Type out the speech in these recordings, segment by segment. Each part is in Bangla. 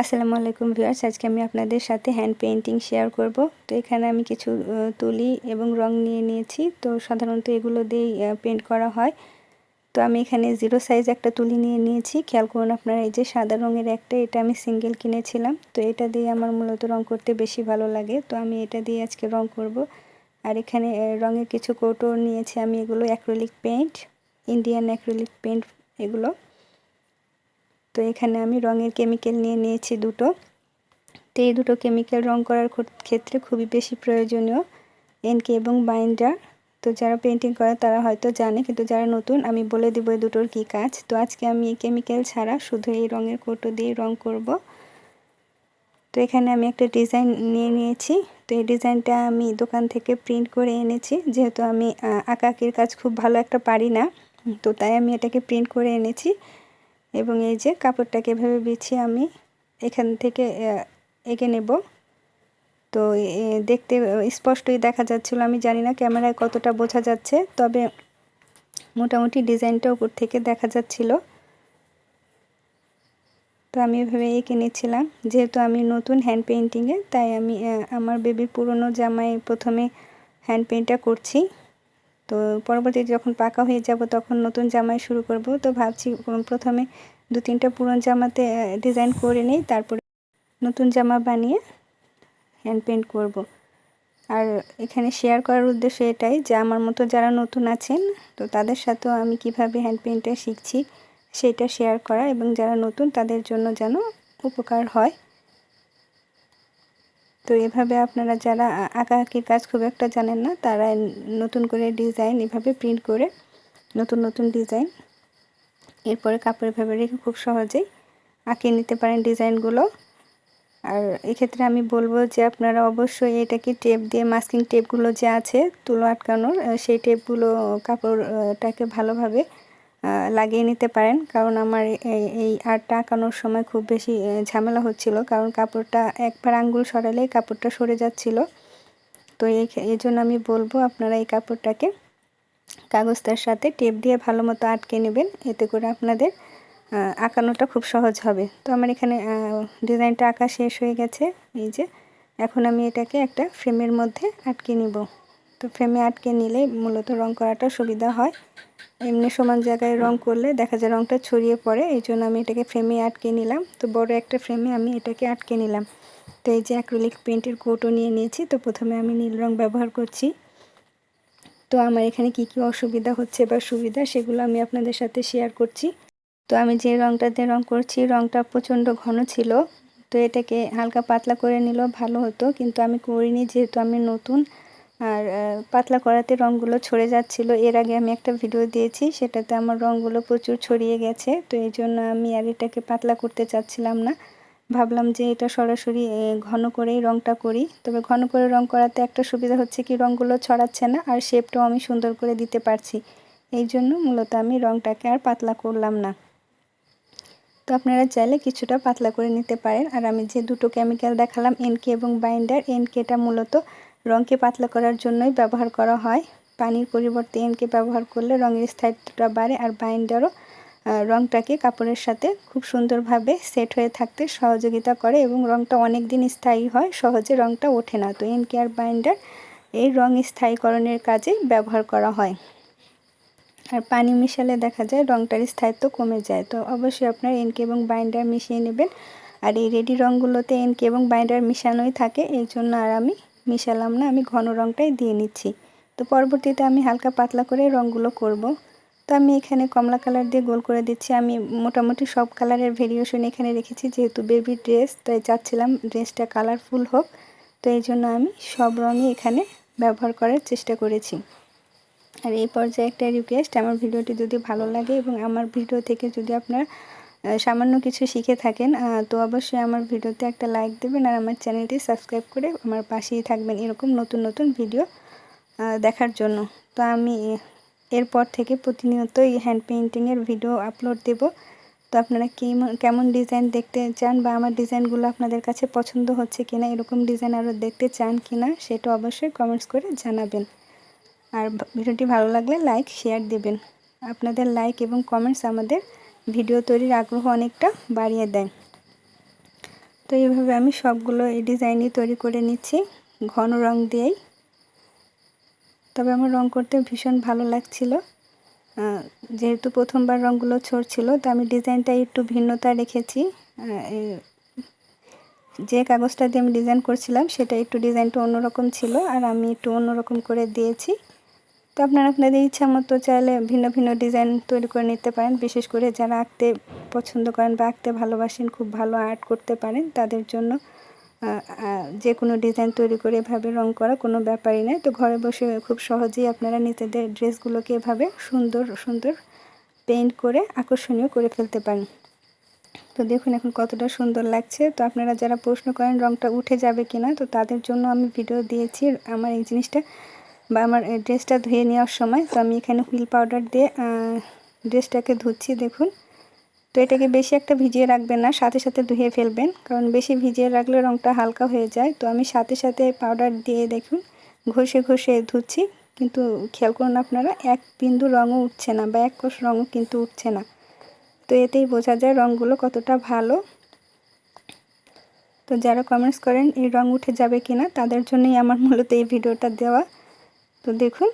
আসসালামু আলাইকুম ভিউয়ার্স, আজকে আমি আপনাদের সাথে হ্যান্ড পেইন্টিং শেয়ার করব। তো এখানে আমি কিছু তুলি এবং রং নিয়ে নিয়েছি। তো সাধারণত এগুলো দিয়েই পেন্ট করা হয়। তো আমি এখানে জিরো সাইজ একটা তুলি নিয়ে নিয়েছি। খেয়াল করুন আপনারা, এই যে সাদা রঙের একটা, এটা আমি সিঙ্গেল কিনেছিলাম। তো এটা দিয়ে আমার মূলত রং করতে বেশি ভালো লাগে। তো আমি এটা দিয়ে আজকে রং করব। আর এখানে রঙের কিছু কৌটো নিয়েছি আমি, এগুলো acrylic paint Indian acrylic paint এগুলো। তো এখানে আমি রঙের কেমিক্যাল নিয়ে নিয়েছি দুটো। তো এই দুটো কেমিক্যাল রং করার ক্ষেত্রে খুবই বেশি প্রয়োজনীয় এনকে এবং বাইন্ডার তো যারা পেন্টিং করে তারা হয়তো জানে, কিন্তু যারা নতুন আমি বলে দিব এই দুটোর কী কাজ। তো আজকে আমি এই কেমিক্যাল ছাড়া শুধু এই রঙের কোটো দিয়ে রং করব। তো এখানে আমি একটা ডিজাইন নিয়ে নিয়েছি। তো এই ডিজাইনটা আমি দোকান থেকে প্রিন্ট করে এনেছি। যেহেতু আমি আঁকাকির কাজ খুব ভালো একটা পারি না, তো তাই আমি এটাকে প্রিন্ট করে এনেছি। এবং এই যে কাপড়টাকে এভাবে বিছিয়ে আমি এখান থেকে এঁকে নেব। তো দেখতে স্পষ্টই দেখা যাচ্ছিল। আমি জানি না ক্যামেরায় কতটা বোঝা যাচ্ছে, তবে মোটামুটি ডিজাইনটা উপর থেকে দেখা যাচ্ছিল। তো আমি এভাবে এঁকে নিচ্ছিলাম। যেহেতু আমি নতুন হ্যান্ড পেন্টিংয়ে তাই আমি আমার বেবির পুরনো জামায় প্রথমে হ্যান্ড পেন্টটা করছি। তো পরবর্তীতে যখন পাকা হয়ে যাব তখন নতুন জামাই শুরু করব তো ভাবছি প্রথমে দু তিনটা পুরনো জামাতে ডিজাইন করে নিই, তারপরে নতুন জামা বানিয়ে হ্যান্ড পেন্ট করব। আর এখানে শেয়ার করার উদ্দেশ্য এটাই যে আমার মতো যারা নতুন আছেন, তো তাদের সাথেও আমি কীভাবে হ্যান্ড পেন্টটা শিখছি সেটা শেয়ার করা এবং যারা নতুন তাদের জন্য যেন উপকার হয় তো এভাবে আপনারা যারা আঁকা আঁকির কাজ খুব একটা জানেন না, তারা নতুন করে ডিজাইন এভাবে প্রিন্ট করে, নতুন নতুন ডিজাইন এরপরে কাপড়ে এভাবে রেখে খুব সহজেই আঁকিয়ে নিতে পারেন ডিজাইনগুলো আর এক্ষেত্রে আমি বলব যে আপনারা অবশ্যই এটাকে টেপ দিয়ে মাস্কিং টেপগুলো যে আছে, তুলো আটকানোর সেই টেপগুলো কাপড়টাকে ভালোভাবে লাগিয়ে নিতে পারেন। কারণ আমার এই আর্টটা আঁকানোর সময় খুব বেশি ঝামেলা হচ্ছিল। কারণ কাপড়টা একবার আঙ্গুল সরালেই কাপড়টা সরে যাচ্ছিল। তো এই জন্য আমি বলব আপনারা এই কাপড়টাকে কাগজটার সাথে টেপ দিয়ে ভালো মতো আটকে নেবেন। এতে করে আপনাদের আঁকানোটা খুব সহজ হবে। তো আমার এখানে ডিজাইনটা আঁকা শেষ হয়ে গেছে। এই যে, এখন আমি এটাকে একটা ফ্রেমের মধ্যে আটকে নিব। তো ফ্রেমে আটকে নিলে মূলত রং করাটা সুবিধা হয়। এমনি সমান জায়গায় রং করলে দেখা যায় রংটা ছড়িয়ে পড়ে, এই জন্য আমি এটাকে ফ্রেমে আটকে নিলাম। তো বড় একটা ফ্রেমে আমি এটাকে আটকে নিলাম। তো এই যে অ্যাক্রিলিক পেন্টের কোটও নিয়ে নিয়েছি, তো প্রথমে আমি নীল রং ব্যবহার করছি। তো আমার এখানে কি কি অসুবিধা হচ্ছে বা সুবিধা সেগুলো আমি আপনাদের সাথে শেয়ার করছি। তো আমি যে রংটা দিয়ে রং করছি, রংটা প্রচণ্ড ঘন ছিল। তো এটাকে হালকা পাতলা করে নিলেও ভালো হতো, কিন্তু আমি করিনি, যেহেতু আমি নতুন। আর পাতলা করাতে রঙগুলো ছড়ে যাচ্ছিল। এর আগে আমি একটা ভিডিও দিয়েছি, সেটাতে আমার রঙগুলো প্রচুর ছড়িয়ে গেছে। তো এই জন্য আমি আর এটাকে পাতলা করতে চাচ্ছিলাম না। ভাবলাম যে এটা সরাসরি ঘন করেই রঙটা করি। তবে ঘন করে রং করাতে একটা সুবিধা হচ্ছে কি, রঙগুলো ছড়াচ্ছে না আর শেপটাও আমি সুন্দর করে দিতে পারছি। এই জন্য মূলত আমি রঙটাকে আর পাতলা করলাম না। তো আপনারা চাইলে কিছুটা পাতলা করে নিতে পারেন। আর আমি যে দুটো কেমিক্যাল দেখালাম এনকে এবং বাইন্ডার এনকেটা মূলত রঙকে পাতলা করার জন্যই ব্যবহার করা হয়। পানির পরিবর্তে এনকে ব্যবহার করলে রঙের স্থায়িত্বটা বাড়ে আর বাইন্ডারও রঙটাকে কাপড়ের সাথে খুব সুন্দরভাবে সেট হয়ে থাকতে সহযোগিতা করে এবং রঙটা অনেক দিন স্থায়ী হয়, সহজে রঙটা ওঠে না। তো এনকে আর বাইন্ডার এই রঙ স্থায়ীকরণের কাজে ব্যবহার করা হয়। আর পানি মিশালে দেখা যায় রঙটার স্থায়িত্ব কমে যায়। তো অবশ্যই আপনার এনকে এবং বাইন্ডার মিশিয়ে নেবেন। আর এই রেডি রঙগুলোতে এনকে এবং বাইন্ডার মিশানোই থাকে এই জন্য আর আমি মিশালাম না, আমি ঘন রঙটাই দিয়ে নিচ্ছি। তো পরবর্তীতে আমি হালকা পাতলা করে রঙগুলো করব। তো আমি এখানে কমলা কালার দিয়ে গোল করে দিচ্ছি। আমি মোটামুটি সব কালারের ভেরিয়েশন এখানে রেখেছি, যেহেতু বেবি ড্রেস, তাই চাচ্ছিলাম ড্রেসটা কালারফুল হোক। তো এই জন্য আমি সব রঙই এখানে ব্যবহার করার চেষ্টা করেছি। আর এই পর্যায়ে একটা রিকোয়েস্ট আমার ভিডিওটি যদি ভালো লাগে এবং আমার ভিডিও থেকে যদি আপনার সামান্য কিছু শিখে থাকেন। তো অবশ্যই আমার ভিডিওতে একটা লাইক দেবেন আর আমার চ্যানেলটি সাবস্ক্রাইব করে আমার পাশেই থাকবেন এরকম নতুন নতুন ভিডিও দেখার জন্য। তো আমি এরপর থেকে প্রতিনিয়ত এই হ্যান্ড পেইন্টিংয়ের ভিডিও আপলোড দেব। তো আপনারা কেমন ডিজাইন দেখতে চান বা আমার ডিজাইনগুলো আপনাদের কাছে পছন্দ হচ্ছে কিনা, এরকম ডিজাইন আরও দেখতে চান কিনা, সেটা অবশ্যই কমেন্টস করে জানাবেন। আর ভিডিওটি ভালো লাগলে লাইক শেয়ার দেবেন। আপনাদের লাইক এবং কমেন্টস আমাদের ভিডিও তৈরির আগ্রহ অনেকটা বাড়িয়ে দেয়। তো এইভাবে আমি সবগুলো এই ডিজাইনই তৈরি করে নিচ্ছি, ঘন রং দিয়েই। তবে আমার রং করতে ভীষণ ভালো লাগছিল। যেহেতু প্রথমবার রঙগুলো ছড়ছিল, তো আমি ডিজাইনটা একটু ভিন্নতা রেখেছি। যে কাগজটা দিয়ে আমি ডিজাইন করছিলাম, সেটা একটু ডিজাইনটা অন্যরকম ছিল, আর আমি একটু অন্যরকম করে দিয়েছি। তো আপনারা আপনাদের ইচ্ছা মতো চাইলে ভিন্ন ভিন্ন ডিজাইন তৈরি করে নিতে পারেন। বিশেষ করে যারা আঁকতে পছন্দ করেন বা আঁকতে ভালোবাসেন, খুব ভালো আর্ট করতে পারেন, তাদের জন্য যে কোনো ডিজাইন তৈরি করে এভাবে রং করা কোনো ব্যাপারই নয়। তো ঘরে বসে খুব সহজেই আপনারা নিজেদের ড্রেসগুলোকে এভাবে সুন্দর সুন্দর পেইন্ট করে আকর্ষণীয় করে ফেলতে পারেন। তো দেখুন এখন কতটা সুন্দর লাগছে। তো আপনারা যারা প্রশ্ন করেন রংটা উঠে যাবে কিনা, তো তাদের জন্য আমি ভিডিও দিয়েছি। আমার এই জিনিসটা বা আমার ড্রেসটা ধুয়ে নেওয়ার সময়, তো আমি এখানে হুইল পাউডার দিয়ে ড্রেসটাকে ধুচ্ছি, দেখুন। তো এটাকে বেশি একটা ভিজিয়ে রাখবেন না, সাথে সাথে ধুয়ে ফেলবেন, কারণ বেশি ভিজিয়ে রাখলে রঙটা হালকা হয়ে যায়। তো আমি সাথে সাথে পাউডার দিয়ে, দেখুন, ঘষে ঘষে ধুচ্ছি, কিন্তু খেয়াল করুন আপনারা, এক বিন্দু রঙও উঠছে না, বা এক কোষ রঙও কিন্তু উঠছে না। তো এতেই বোঝা যায় রঙগুলো কতটা ভালো। তো যারা কমেন্টস করেন, এই রঙ উঠে যাবে কিনা, তাদের জন্যই আমার মূলত এই ভিডিওটা দেওয়া। তো দেখুন,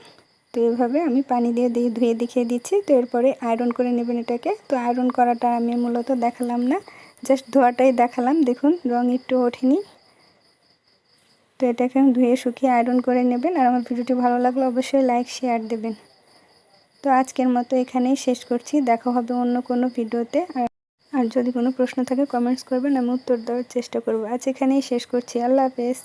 তো এভাবে আমি পানি দিয়ে দিয়ে ধুয়ে দেখিয়ে দিচ্ছি। তো এরপরে আয়রন করে নেবেন এটাকে। তো আয়রন করাটা আমি মূলত দেখালাম না জাস্ট ধোয়াটাই দেখালাম। দেখুন, রং একটু ওঠেনি। তো এটাকে ধুয়ে শুকিয়ে আয়রন করে নেবেন। আর আমার ভিডিওটি ভালো লাগলে অবশ্যই লাইক শেয়ার দেবেন। তো আজকের মতো এখানেই শেষ করছি। দেখা হবে অন্য কোনো ভিডিওতে। আর আর যদি কোনো প্রশ্ন থাকে কমেন্টস করবেন, আমি উত্তর দেওয়ার চেষ্টা করব। আজ এখানেই শেষ করছি। আল্লাহ হাফেজ।